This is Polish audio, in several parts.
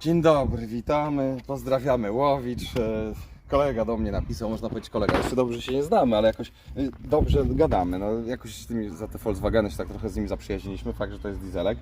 Dzień dobry, witamy, pozdrawiamy Łowicz. E, Kolega do mnie napisał, można powiedzieć kolega, jeszcze dobrze się nie znamy, ale jakoś y, dobrze gadamy. No, jakoś z tymi, za te Volkswageny się tak trochę z nimi zaprzyjaźniliśmy, fakt, że to jest dieselek.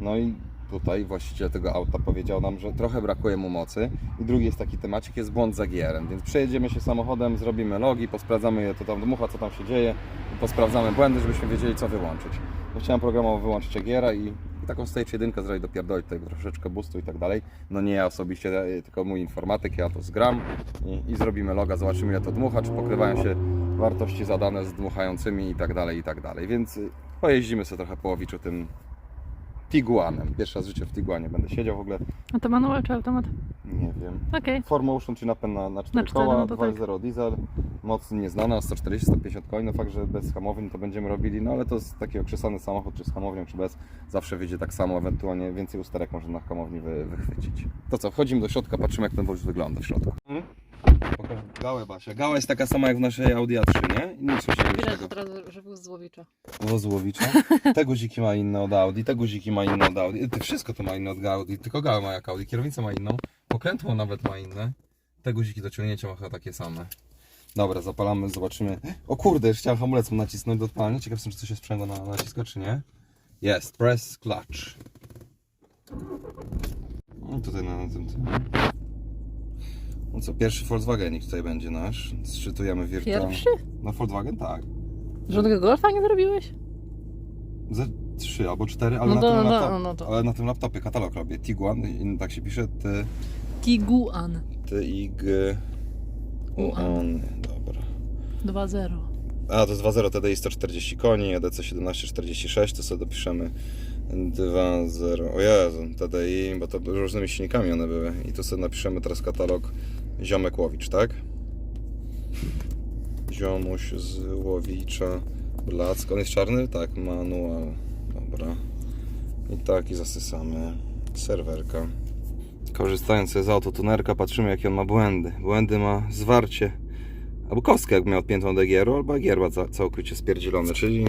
No i tutaj właściciel tego auta powiedział nam, że trochę brakuje mu mocy. I drugi jest taki temacik, jest błąd za GR-em, więc przejedziemy się samochodem, zrobimy logi, posprawdzamy je, to tam dmucha, co tam się dzieje, posprawdzamy błędy, żebyśmy wiedzieli, co wyłączyć. Bo chciałem programowo wyłączyć EGR-a i, taką stage jedynkę zrobić, dopierdolić tutaj troszeczkę boostu i tak dalej. No nie ja osobiście, e, tylko mój informatyk, ja to zgram i, i zrobimy loga, zobaczymy ile to dmucha, czy pokrywają się wartości zadane z dmuchającymi i tak dalej, i tak dalej. Więc y, pojeździmy sobie trochę po Łowiczu tym Tiguanem. Pierwszy raz w życiu w Tiguanie będę siedział w ogóle, A to manual czy automat? nie wiem. Okej. Formotion, czyli napęd na, na 4 Na cztery, koła, no to tak. 2.0 diesel, moc nieznana, 140-150 koni, no fakt, że bez hamowni to będziemy robili, no ale to jest taki okrzesany samochód, czy z hamownią, czy bez, zawsze wyjdzie tak samo, ewentualnie więcej usterek można na hamowni wy, wychwycić. To co, wchodzimy do środka, patrzymy jak ten wóz wygląda w środku. Pokaż gałę Basia. Gała jest taka sama jak w naszej Audi A3, nie? Nic się nie Widać tego. od razu, że był z Złowicza. Wozłowicza. Te guziki ma inne od Audi, te guziki ma inne od Audi. Ty wszystko to ma inne od Audi, tylko gałę ma jak Audi, kierownicę ma inną, pokrętło nawet ma inne. Te guziki do ciągnięcia ma chyba takie same. Dobra, zapalamy, zobaczymy. O kurde, już chciałem hamulec mu nacisnąć do odpalania. Ciekaw jestem, czy coś jest sprzęgło na naciska, czy nie. Jest, press clutch. No tutaj na tym. tym. No co, pierwszy Volkswagenik tutaj będzie nasz. Szczytujemy wirtualnie. Pierwszy? Na Volkswagen tak. Żadnego golfa nie zrobiłeś? Ze trzy albo cztery, ale, No na, to- tym no, laptop, no to. ale na tym laptopie katalog robię. Tiguan, i tak się pisze, T, Tiguan T, I, G, U, N. Dobra. 2.0. A, to jest 2.0 TDI 140 koni, EDC 1746, to sobie dopiszemy 2.0. O Jezu, TDI, bo to różnymi silnikami one były. I tu sobie napiszemy teraz katalog Ziomek Łowicz, tak? Ziomuś z Łowicza Black. On jest czarny? Tak, manual. Dobra. I tak, i zasysamy. Serwerka. Korzystając z autotunerka, patrzymy jakie on ma błędy. Błędy ma zwarcie albo kostkę jak miał odpiętą do EGR-u, albo EGR ma ca- całkowicie spierdzielony, czyli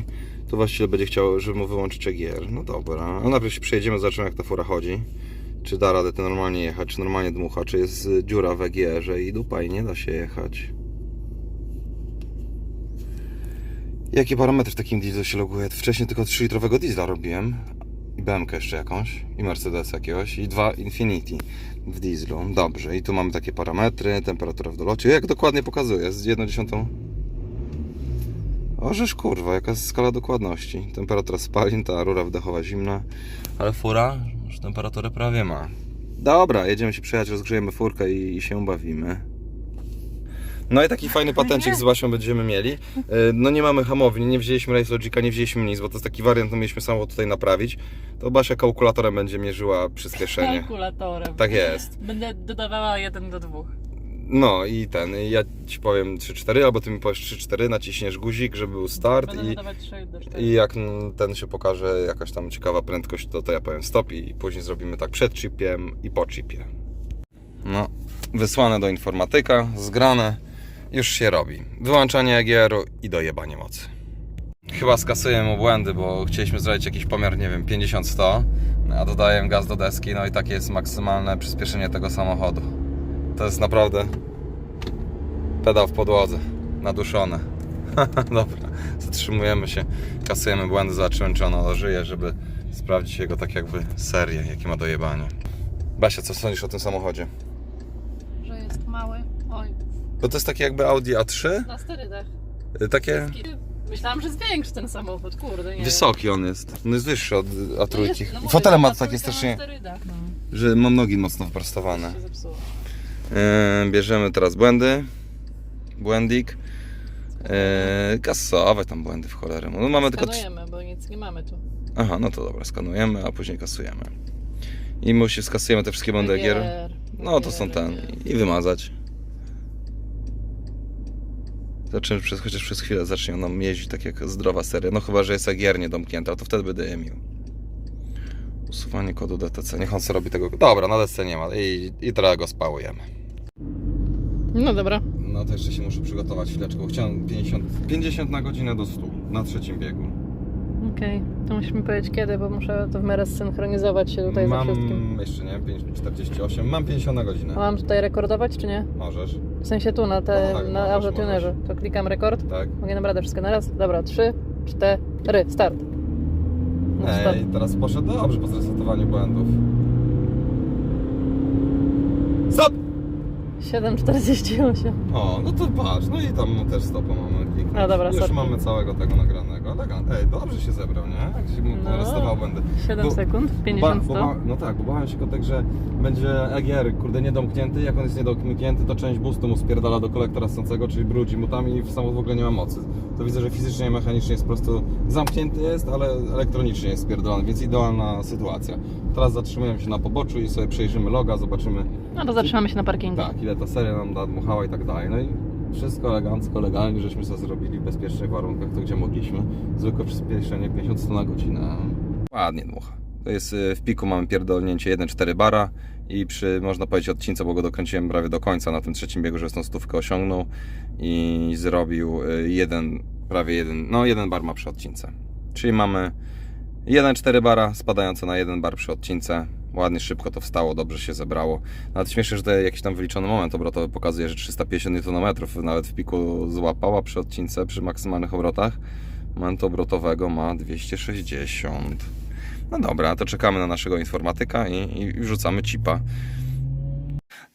to właściciel będzie chciał, żeby mu wyłączyć EGR. No dobra, ale najpierw się przejedziemy, zobaczymy jak ta fura chodzi. Czy da radę to normalnie jechać, czy normalnie dmucha, czy jest dziura w EGR-ze i dupa i nie da się jechać. Jakie parametry w takim dieslu się loguje? Wcześniej tylko 3-litrowego diesla robiłem. I BMK jeszcze jakąś. I Mercedes jakiegoś. I dwa Infinity w dieslu. Dobrze. I tu mamy takie parametry. Temperatura w dolocie. Jak dokładnie pokazuje? Z 1 dziesiątą. O, żeż kurwa, jaka jest skala dokładności. Temperatura spalin, ta rura wdechowa zimna. Ale fura już temperaturę prawie ma. Dobra, jedziemy się przejechać, rozgrzejemy furkę i, i się bawimy. No i taki fajny patencik z Basią będziemy mieli. E, No nie mamy hamowni, nie wzięliśmy Race Logica, nie wzięliśmy nic, bo to jest taki wariant, no mieliśmy samochód tutaj naprawić. To Basia kalkulatorem będzie mierzyła przyspieszenie. Kalkulatorem. Tak jest. Będę dodawała 1 do 2. No i ten, ja ci powiem 3-4, albo ty mi powiesz 3-4, naciśniesz guzik, żeby był start i, dodawać 3 do 4. i jak ten się pokaże jakaś tam ciekawa prędkość, to, to ja powiem stop i później zrobimy tak przed chipiem i po chipie. No, wysłane do informatyka, zgrane, już się robi. Wyłączanie EGR-u i dojebanie mocy. Chyba skasuję mu błędy, bo chcieliśmy zrobić jakiś pomiar, nie wiem, 50-100, a dodaję gaz do deski, no i takie jest maksymalne przyspieszenie tego samochodu. To jest naprawdę pedał w podłodze, naduszone. Dobra, zatrzymujemy się, kasujemy błędy, zobaczymy czy ono żyje, żeby sprawdzić jego tak jakby serię, jakie ma dojebanie. Basia, co sądzisz o tym samochodzie? Że jest mały. Oj, Bo to jest takie jakby Audi A3, na sterydach. y, takie Myślałam, że jest większy ten samochód, kurde, nie wysoki on jest. On jest wyższy od wiem. A3. Jest- no mówię, Fotele ma ta takie strasznie, Na sterydach, no. że mam nogi mocno wyprostowane. się zepsuło. Yy, bierzemy teraz błędy. Błędik. Yy, kasowe tam błędy w cholerę. No mamy tylko. Skanujemy, bo nic nie mamy tu. Aha, no to dobra, skanujemy, a później kasujemy. I musi skasujemy te wszystkie błędy gier. No to są ten. I wymazać. Zaczniemy przez, chociaż przez chwilę zacznie nam jeździć tak jak zdrowa seria. No chyba, że jest gier niedomknięta, to wtedy będę je mił. Usuwanie kodu DTC. Niech on sobie robi tego. Dobra, na desce nie ma. I, i teraz go spałujemy. No dobra. No to jeszcze się muszę przygotować chwileczkę, bo chciałem 50, 50 na godzinę do 100 na trzecim biegu. Okej, to musisz mi powiedzieć kiedy, bo muszę to w miarę zsynchronizować się tutaj mam ze wszystkim. jeszcze nie, 5,48. Mam 50 na A godzinę. mam tutaj rekordować, czy nie? Możesz, W sensie tu, na, te, No tak, na autotunerze. To klikam rekord. tak? Mogę naprawdę wszystko na raz? Dobra, trzy, cztery, start. Ej, teraz poszedł dobrze po zresetowaniu błędów. Stop! 7,48. O, no to patrz, no i tam też stopa mamy kliknąć. No dobra, Już sorki. mamy całego tego nagranego. Elegant. Ej, dobrze się zebrał, nie? Jak się mu No. restował błędy. 7 Bo- sekund, 50, Ba, bo 100. ba, no tak, bo bałem się kotek, że będzie EGR, kurde, niedomknięty. Jak on jest niedomknięty, to część boostu mu spierdala do kolektora stącego, czyli brudzi mu tam i samochód w ogóle nie ma mocy. To widzę, że fizycznie i mechanicznie jest po prostu zamknięty jest, ale elektronicznie jest spierdolony, więc idealna sytuacja. Teraz zatrzymujemy się na poboczu i sobie przejrzymy loga, zobaczymy No to zatrzymamy się na parkingu. tak, ile ta seria nam nadmuchała i tak dalej. No i wszystko elegancko, legalnie, żeśmy sobie zrobili w bezpiecznych warunkach, to gdzie mogliśmy. Zwykłe przyspieszenie 50 na godzinę. Ładnie dmucha. To jest y, w piku mamy pierdolnięcie 1,4 bara i przy, można powiedzieć, odcince, bo go dokręciłem prawie do końca na tym trzecim biegu, że tą stówkę osiągnął i zrobił y, jeden, prawie jeden, no jeden bar ma przy odcince. Czyli mamy 1,4 bara spadające na 1 bar przy odcince. Ładnie, szybko to wstało, dobrze się zebrało. Nawet śmieszne, że to jakiś tam wyliczony moment obrotowy pokazuje, że 350 Nm nawet w piku złapała przy odcince, przy maksymalnych obrotach. Momentu obrotowego ma 260. No dobra, to czekamy na naszego informatyka i, i wrzucamy chipa.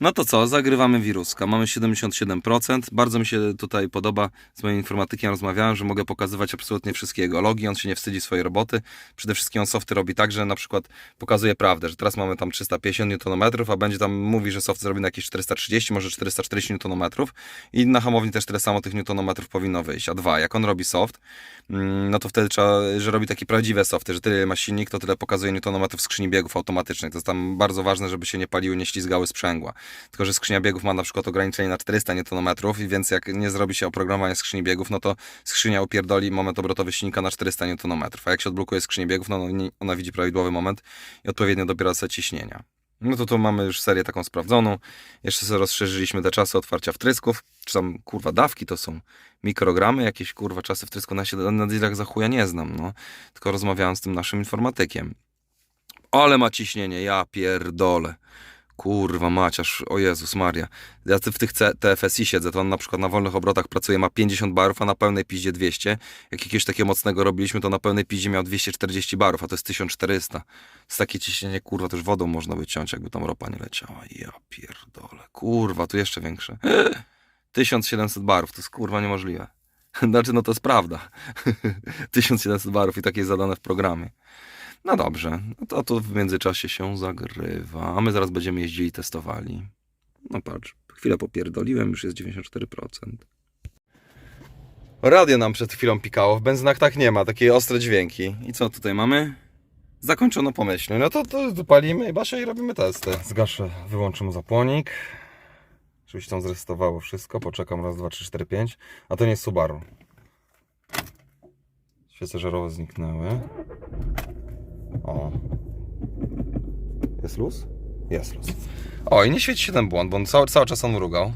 No to co, zagrywamy wiruska. Mamy 77%. Bardzo mi się tutaj podoba. Z moim informatykiem rozmawiałem, że mogę pokazywać absolutnie wszystkiego. Logi, on się nie wstydzi swojej roboty. Przede wszystkim on softy robi tak, że na przykład pokazuje prawdę, że teraz mamy tam 350 Nm, a będzie tam mówi, że soft zrobi na jakieś 430, może 440 Nm i na hamowni też tyle samo tych Nm powinno wyjść. A dwa, jak on robi soft, mm, no to wtedy trzeba, że robi takie prawdziwe softy, że tyle ma silnik, to tyle pokazuje Nm w skrzyni biegów automatycznych. To jest tam bardzo ważne, żeby się nie paliły, nie ślizgały sprzęgła. Tylko, że skrzynia biegów ma na przykład ograniczenie na 400 Nm więc jak nie zrobi się oprogramowanie skrzyni biegów, no to skrzynia upierdoli moment obrotowy silnika na 400 Nm. A jak się odblokuje skrzynię biegów, no, no ona widzi prawidłowy moment i odpowiednio dobiera sobie ciśnienia. No to tu mamy już serię taką sprawdzoną. Jeszcze sobie rozszerzyliśmy te czasy otwarcia wtrysków. Czy tam, kurwa, dawki to są mikrogramy, jakieś, kurwa, czasy wtrysku na, na dealach za chuja nie znam, no. Tylko rozmawiałem z tym naszym informatykiem. Ale ma ciśnienie, ja pierdolę. Kurwa maciaż, o Jezus Maria. Ja w tych TFSI siedzę, to on na przykład na wolnych obrotach pracuje, ma 50 barów, a na pełnej piździe 200. Jak jakiegoś takiego mocnego robiliśmy, to na pełnej piździe miał 240 barów, a to jest 1400. Z takie ciśnienie, kurwa, już wodą można by ciąć, jakby tam ropa nie leciała. Ja pierdolę. Kurwa, tu jeszcze większe. 1700 barów, to jest kurwa niemożliwe. Znaczy, no to jest prawda. 1700 barów i takie zadane w programie. No dobrze, no to, to w międzyczasie się zagrywa, a my zaraz będziemy jeździli i testowali. No patrz, chwilę popierdoliłem, już jest 94%. Radio nam przed chwilą pikało, w benzynach tak nie ma, takie ostre dźwięki. I co tutaj mamy? Zakończono pomyślnie. No to, to, palimy i Basia i robimy testy. Zgaszę, wyłączę zapłonik. Żeby się tam zresetowało wszystko. Poczekam raz, dwa, trzy, cztery, pięć. A to nie jest Subaru. Świece żarowe zniknęły. O. Jest luz? Jest luz. O, i nie świeci się ten błąd, bo on cały, cały czas on mrugał.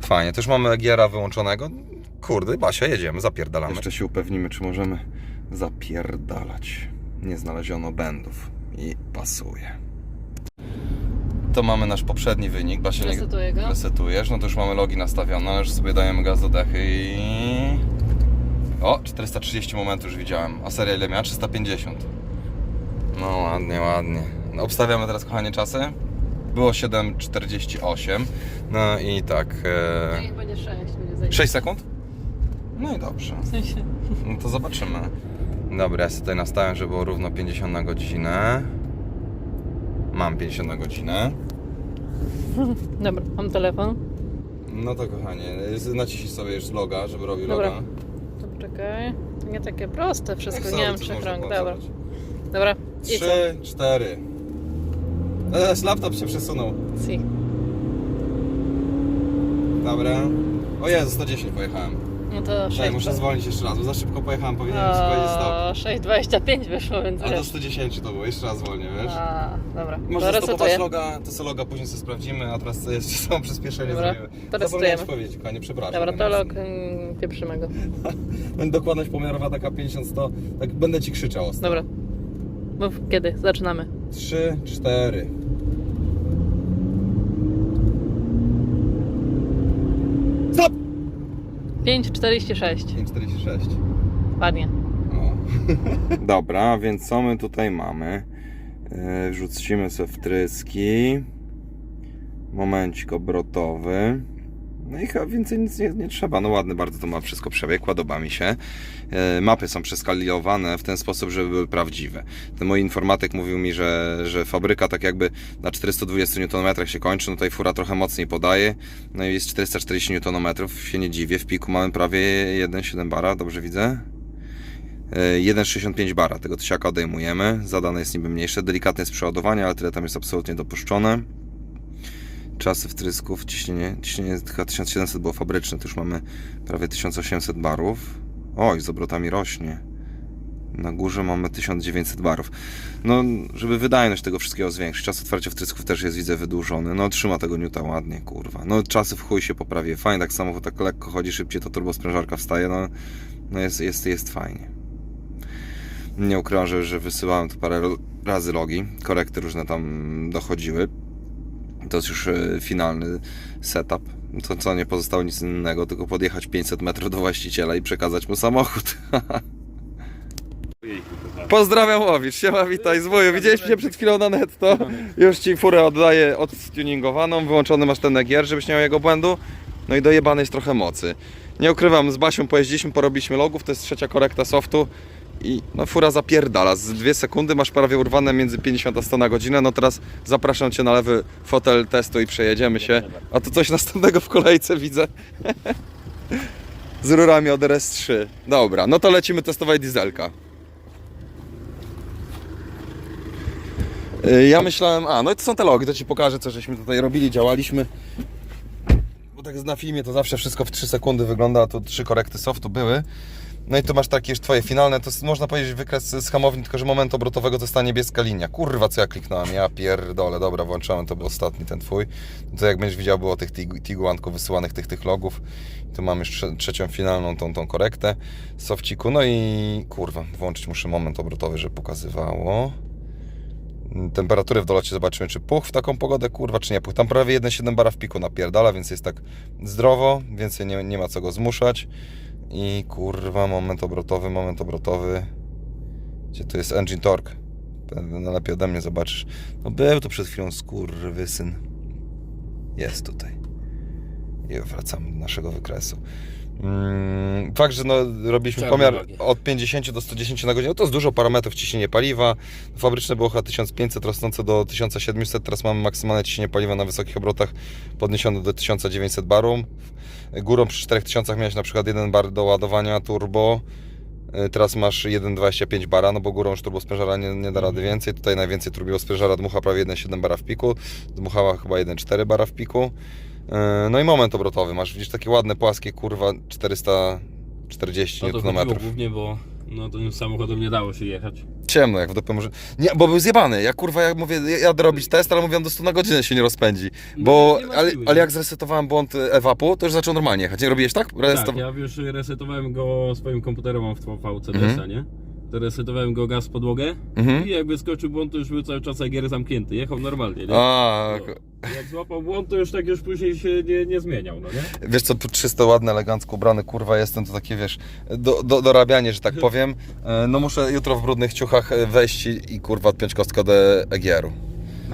Fajnie, też mamy giera wyłączonego. Kurde, Basia, jedziemy, zapierdalamy. Jeszcze się upewnimy, czy możemy zapierdalać. Nie znaleziono będów i pasuje. To mamy nasz poprzedni wynik. Basia, nie Resetuję go. resetujesz, no to już mamy logi nastawione, już sobie dajemy gaz do dechy i... O, 430 momentów już widziałem, a seria ile miała? 350. No ładnie, ładnie. No, obstawiamy teraz, kochanie, czasy. Było 7,48. No i tak... E... Niech będzie 6, będzie zajęcie. 6 sekund? No i dobrze. W sensie. No to zobaczymy. Dobra, ja sobie tutaj nastawiam, żeby było równo 50 na godzinę. Mam 50 na godzinę. Dobra, mam telefon. No to kochanie, naciśnij sobie już loga, żeby robił Dobra. loga. To poczekaj. Nie takie proste wszystko, nie wiem czy można Dobra. Dobra. Co? Trzy, cztery. E, laptop się przesunął. Si. Dobra. O Jezu, 110 pojechałem. No to Ej, 6. muszę zwolnić jeszcze raz, bo za szybko pojechałem, powinienem powiedzieć stop. 6,25 wyszło, więc A do wiesz. 110 to było, jeszcze raz zwolnię, wiesz? A, dobra. Można to stopować resetuję. loga, to sobie loga później sobie sprawdzimy, a teraz co jeszcze samo przyspieszenie Dobra, zrobimy. to Zapomniałem restartujemy. ci powiedzieć, kochanie, przepraszam. Dobra, to lok mm, pieprzymy go. Dokładność pomiarowa taka 50-100, tak będę ci krzyczał ostro. Dobra. Mów kiedy, zaczynamy. 3, 4. Stop! 5,46. 5,46. Ładnie. Dobra, więc co my tutaj mamy? Yy, Wrzucimy sobie wtryski. Momencik obrotowy. No i chyba więcej nic nie, nie trzeba. No ładny bardzo to ma wszystko przebieg, podoba mi się. Yy, Mapy są przeskalowane w ten sposób, żeby były prawdziwe. Ten mój informatyk mówił mi, że, że fabryka tak jakby na 420 Nm się kończy, no tutaj fura trochę mocniej podaje. No i jest 440 Nm, się nie dziwię. W piku mamy prawie 1,7 bara, dobrze widzę? E, 1,65 bara, tego tysiaka odejmujemy, zadane jest niby mniejsze, delikatne jest przeładowanie, ale tyle tam jest absolutnie dopuszczone. Czasy wtrysków, ciśnienie, ciśnienie chyba 1700 było fabryczne, to już mamy prawie 1800 barów. Oj, z obrotami rośnie. Na górze mamy 1900 barów. No, żeby wydajność tego wszystkiego zwiększyć, czas otwarcia wtrysków też jest, widzę, wydłużony. No, trzyma tego Newta ładnie, kurwa. No, czasy w chuj się poprawi. Fajnie, tak samochód tak lekko chodzi, szybciej to turbosprężarka wstaje, no, no jest, jest, jest fajnie. Nie ukrywam, że, wysyłałem tu parę razy logi, korekty różne tam dochodziły. To jest już e, finalny setup. To co, nie pozostało nic innego, tylko podjechać 500 metrów do właściciela i przekazać mu samochód. Pozdrawiam Łowicz, siema, witaj z wuju. Widzieliśmy się przed chwilą na netto. Już Ci furę oddaję odtuningowaną, wyłączony masz ten EGR, żebyś nie miał jego błędu. No i dojebany jest trochę mocy. Nie ukrywam, z Basią pojeździliśmy, porobiliśmy logów, to jest trzecia korekta softu. I no fura zapierdala, z dwie sekundy masz prawie urwane między 50 a 100 na godzinę, no teraz zapraszam Cię na lewy fotel testu i przejedziemy się. A tu coś następnego w kolejce widzę. Z rurami od RS3. Dobra, no to lecimy testować dieselka. Y, Ja myślałem, a no i to są te logi, to Ci pokażę co żeśmy tutaj robili, działaliśmy. Bo tak na filmie to zawsze wszystko w 3 sekundy wygląda, a tu trzy korekty softu były. No i tu masz takie już Twoje finalne, to można powiedzieć wykres z hamowni, tylko że momentu obrotowego to niebieska linia. Kurwa, co ja kliknąłem, ja pierdolę, dobra, włączałem, to był ostatni ten Twój. To jak będziesz widział, było tych Tig- Tiguanków wysyłanych, tych, tych logów. Tu mam już trze- trzecią finalną, tą, tą korektę sofciku. No i kurwa, włączyć muszę moment obrotowy, żeby pokazywało. Temperatury w dolocie zobaczymy, czy puch w taką pogodę, kurwa, czy nie puch. Tam prawie 1,7 bara w piku napierdala, więc jest tak zdrowo, więcej nie, nie ma co go zmuszać. I kurwa, moment obrotowy, moment obrotowy. Gdzie tu jest engine torque? Pewnie lepiej ode mnie zobaczysz. No był tu przed chwilą skurwysyn. Jest tutaj. I wracamy do naszego wykresu. Mm, fakt, że no, robiliśmy Czarne pomiar logi. od 50 do 110 na godzinę, no to jest dużo parametrów ciśnienie paliwa. Fabryczne było chyba 1500, rosnące do 1700, teraz mamy maksymalne ciśnienie paliwa na wysokich obrotach podniesione do 1900 barum. Górą przy 4000 miałeś na przykład 1 bar do ładowania turbo, Y, teraz masz 1,25 bara, no bo górą już turbosprężara nie, nie da rady więcej. Tutaj najwięcej turbosprężara dmucha prawie 1,7 bara w piku, dmuchała chyba 1,4 bara w piku. Y, No i moment obrotowy, masz widzisz takie ładne, płaskie, kurwa 440 No to Nm. głównie, bo no, tym samochodem nie dało się jechać. Ciemno jak w dupę może. Nie, bo był zjebany. Ja kurwa, jak mówię, ja jadę robić test, ale mówię, on do 100 na godzinę się nie rozpędzi. Bo, No, nie ma ale, siły, ale nie? jak zresetowałem błąd ewapu, to już zaczął normalnie jechać. Nie robiłeś tak? Tak, ja już resetowałem go swoim komputerem, mam w VCDS-a, Mhm. nie? To resetowałem go gaz w podłogę Mhm. i jak wyskoczył błąd, to już był cały czas AGR zamknięty. Jechał normalnie, nie? A, No. Jak złapał błąd, to już tak już później się nie, nie zmieniał, no nie? wiesz co, tu czysto, ładny, elegancko ubrany, kurwa, jestem to takie, wiesz, do, do, dorabianie, że tak powiem. E, No muszę jutro w brudnych ciuchach e, wejść i, i kurwa odpiąć kostkę do EGR-u.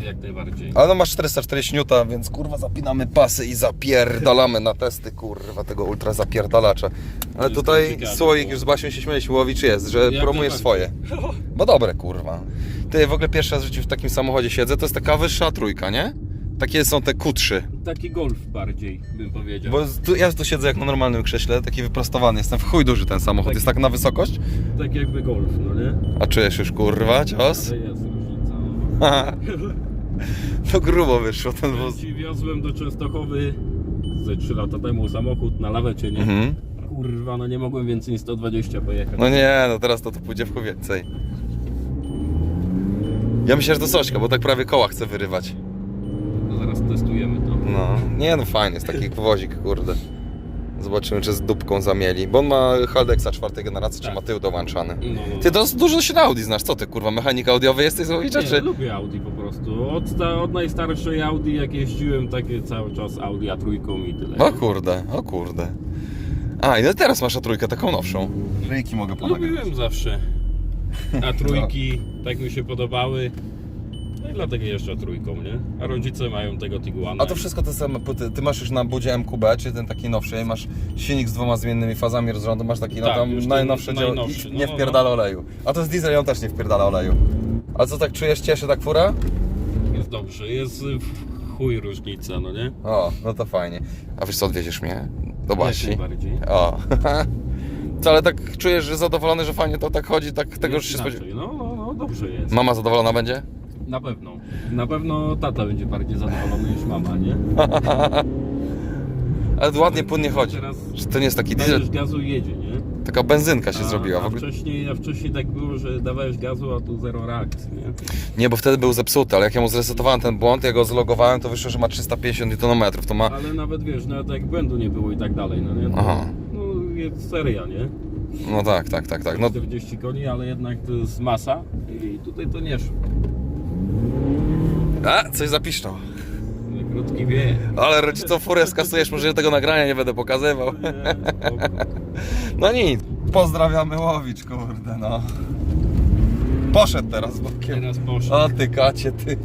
Jak najbardziej. Ale no masz 440 N, więc kurwa zapinamy pasy i zapierdalamy na testy, kurwa, tego ultra zapierdalacza. Ale jest tutaj ciekawe, słoik bo- już z Basią się śmieliśmy, Łowicz jest, że Jak promujesz swoje. najbardziej. Bo dobre, kurwa. Ty w ogóle pierwszy raz w życiu w takim samochodzie siedzę, to jest taka wyższa trójka, nie? Takie są te Q3. Taki golf bardziej, bym powiedział. Bo tu, ja tu siedzę jak na normalnym krześle, taki wyprostowany, jestem w chuj duży ten samochód, Taki- jest tak na wysokość. Tak jakby golf, no nie? A czujesz już kurwa cios? Ale jest różnica. no. to grubo wyszło ten wóz. Ci, wiozłem do Częstochowy ze 3 lata temu samochód na lawecie, nie? Mhm. kurwa, no nie mogłem więcej niż 120 pojechać. No nie, no teraz to tu pójdzie w chuj więcej. Ja myślę, że to Sośka, bo tak prawie koła chce wyrywać. No zaraz testujemy to. No, nie no fajnie, jest taki wozik, kurde. Zobaczymy, czy z dupką zamieli. Bo on ma Haldexa czwartej generacji, czy Tak. ma tył dołączany. No, no, Ty to dużo się na Audi znasz, co ty kurwa, mechanik audiowy jesteś Złowicza, nie, czy? lubię Audi po prostu. Od, ta, od najstarszej Audi, jak jeździłem, takie cały czas Audi A3 i tyle. O kurde, o kurde. A, i no teraz masz a trójkę taką nowszą. Ryjki mogę Lubiłem zawsze. A trójki, tak mi się podobały. No i dlatego jeszcze trójką, nie? A rodzice mają tego Tiguana. A to wszystko te same płyty. Ty masz już na budzie MQB, czyli ten taki nowszy, masz silnik z dwoma zmiennymi fazami rozrządu, masz taki no Tak, tam już ten najnowszy dział najnowszy, i no, nie no, wpierdala oleju. A to z diesel i on też nie wpierdala oleju. A co tak czujesz, cieszy tak fura? Jest dobrze, jest w chuj różnica, no nie? O, no to fajnie. A wiesz co, odwiedziesz mnie? Do Jak Basi. najbardziej. O. Co, ale tak czujesz, że zadowolony, że fajnie to tak chodzi, tak tego już się Inaczej, spodziewałem. No, no, no, dobrze jest. Mama zadowolona będzie? Na pewno. Na pewno tata będzie bardziej zadowolony niż mama, nie? Ale ładnie, płynnie chodzi. Teraz Że to nie jest taki diesel, dajesz gazu i jedzie, nie? taka benzynka się zrobiła. W A ogóle. wcześniej, a wcześniej tak było, że dawałeś gazu, a tu zero reakcji, nie? Nie, bo wtedy był zepsuty, ale jak ja mu zresetowałem ten błąd, ja go zlogowałem, to wyszło, że ma 350 Nm. To ma. Ale nawet wiesz, nawet jak błędu nie było i tak dalej, no nie? To, Aha. No jest seria, nie? No tak, tak, tak, tak. No 40 koni, ale jednak to jest masa i tutaj to nie szło. A, coś zapiszczał. Krótki wie. Ale rodzicom furę skasujesz, może tego nagrania nie będę pokazywał. Spoko. No nic. Pozdrawiamy Łowicz, kurde, no. Poszedł teraz bokiem. Teraz poszedł. O ty kacie, ty.